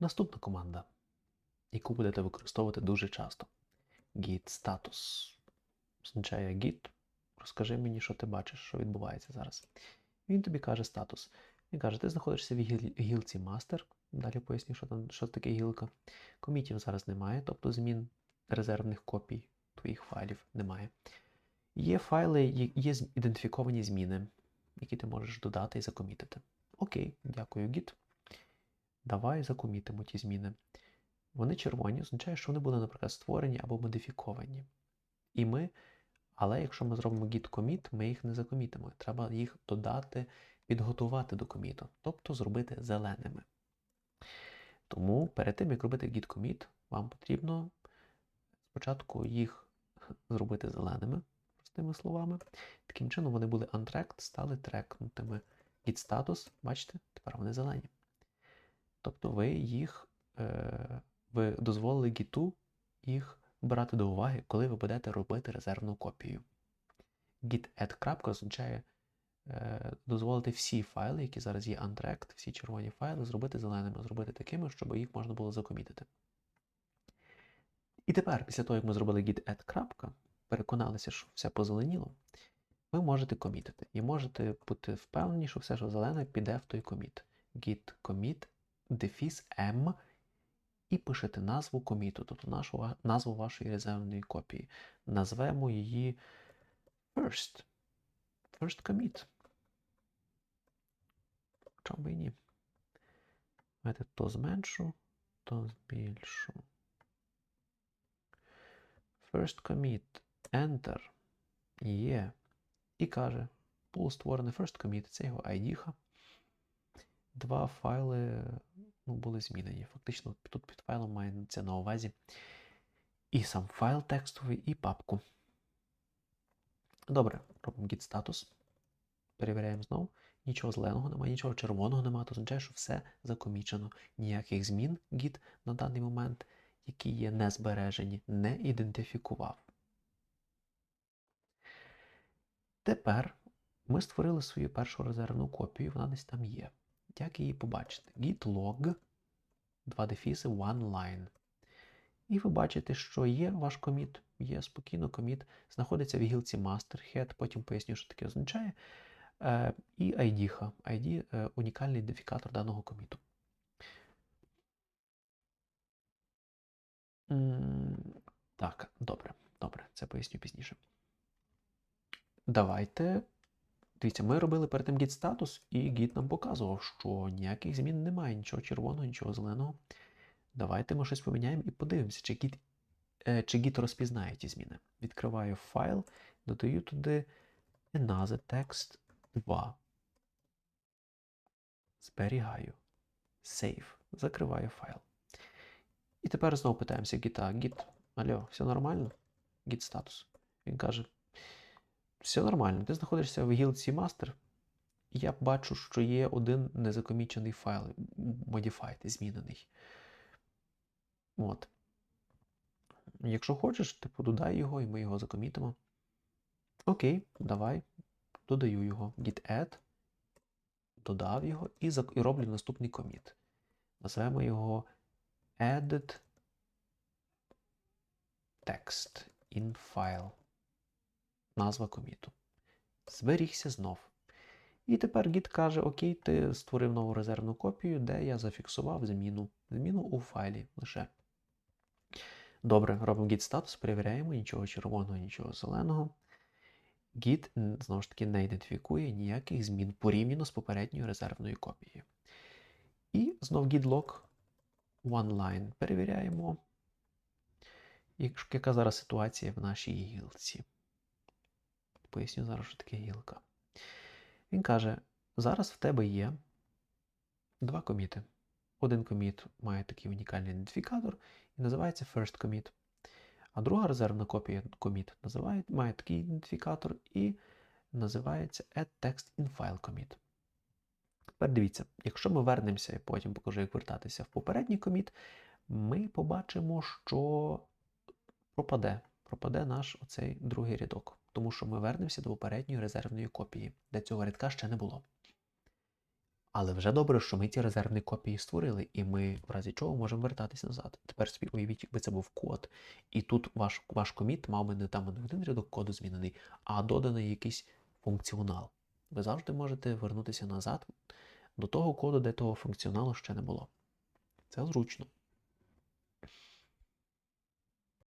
Наступна команда, яку будете використовувати дуже часто. Git status. Означає Git. Розкажи мені, що ти бачиш, що відбувається зараз. Він тобі каже статус. Він каже, ти знаходишся в гілці Master. Далі поясню, що там що таке гілка. Комітів зараз немає, тобто змін резервних копій твоїх файлів немає. Є файли, є- ідентифіковані зміни, які ти можеш додати і закомітити. Окей, дякую, Git. Давай закомітимо ті зміни. Вони червоні, означає, що вони були, наприклад, створені або модифіковані. І ми, але якщо ми зробимо git commit, ми їх не закомітимо. Треба їх додати, підготувати до коміту, тобто зробити зеленими. Тому перед тим, як робити git commit, вам потрібно спочатку їх зробити зеленими, простими словами. Таким чином вони були untracked, стали трекнутими. Git status, бачите, тепер вони зелені. Тобто ви їх, е, ви дозволили гіту їх брати до уваги, коли ви будете робити резервну копію. Git add крапка означає е, дозволити всі файли, які зараз є untracked, всі червоні файли, зробити зеленими, зробити такими, щоб їх можна було закомітити. І тепер, після того, як ми зробили git add крапка, переконалися, що все позеленіло, ви можете комітити. І можете бути впевнені, що все, що зелене, піде в той коміт. Git commit дефіс m і пишете назву коміту, тобто нашу, назву вашої резервної копії. Назвемо її first. First commit. Чому би і ні? Давайте то зменшу, то збільшу. First commit. Enter. Є. І каже, було створений first commit, це його ID. Два файли ну, були змінені. Фактично, тут під файлом мається на увазі і сам файл текстовий, і папку. Добре, робимо git status. Перевіряємо знову. Нічого зеленого немає, нічого червоного немає, то означає, що все закомічено. Ніяких змін Git на даний момент, які є не збережені, не ідентифікував. Тепер ми створили свою першу резервну копію, вона десь там є. Як її побачити? Git log, два дефіси, one line. І ви бачите, що є ваш коміт, є спокійно коміт, знаходиться в гілці masterhead, потім поясню, що таке означає. Е, і ID. ID е, унікальний ідентифікатор даного коміту. Так, добре, добре, це поясню пізніше. Давайте. Дивіться, ми робили перед тим git статус, і git нам показував, що ніяких змін немає, нічого червоного, нічого зеленого. Давайте ми щось поміняємо і подивимося, чи git, е, чи git розпізнає ті зміни. Відкриваю файл, додаю туди another text 2. Зберігаю. Save. Закриваю файл. І тепер знову питаємося гіта. Git, алло, все нормально? Git статус. Він каже: все нормально, ти знаходишся в гілці master. і Я бачу, що є один незакомічений файл, modified, змінений. От. Якщо хочеш, типу, додай його, і ми його закомітимо. Окей, давай. Додаю його. Git add. Додав його і, і роблю наступний коміт. Назвемо його added text in file. Назва коміту. Зберігся знов. І тепер Git каже: Окей, ти створив нову резервну копію, де я зафіксував зміну. Зміну у файлі лише. Добре, робимо git статус, перевіряємо, нічого червоного, нічого зеленого. Git, знову ж таки, не ідентифікує ніяких змін порівняно з попередньою резервною копією. І знов git log OneLine. Перевіряємо, яка зараз ситуація в нашій гілці. Поясню зараз, що таке гілка. Він каже: зараз в тебе є два коміти. Один коміт має такий унікальний ідентифікатор і називається First Commit. А друга резервна копія commit називає, має такий ідентифікатор і називається Add Commit. Тепер дивіться, якщо ми вернемося і потім покажу, як вертатися в попередній коміт, ми побачимо, що пропаде, пропаде наш оцей другий рядок, тому що ми вернемося до попередньої резервної копії, де цього рядка ще не було. Але вже добре, що ми ці резервні копії створили, і ми в разі чого можемо вертатися назад. Тепер собі уявіть, якби це був код, і тут ваш, ваш коміт мав би не там не один рядок коду змінений, а доданий якийсь функціонал. Ви завжди можете вернутися назад до того коду, де того функціоналу ще не було. Це зручно.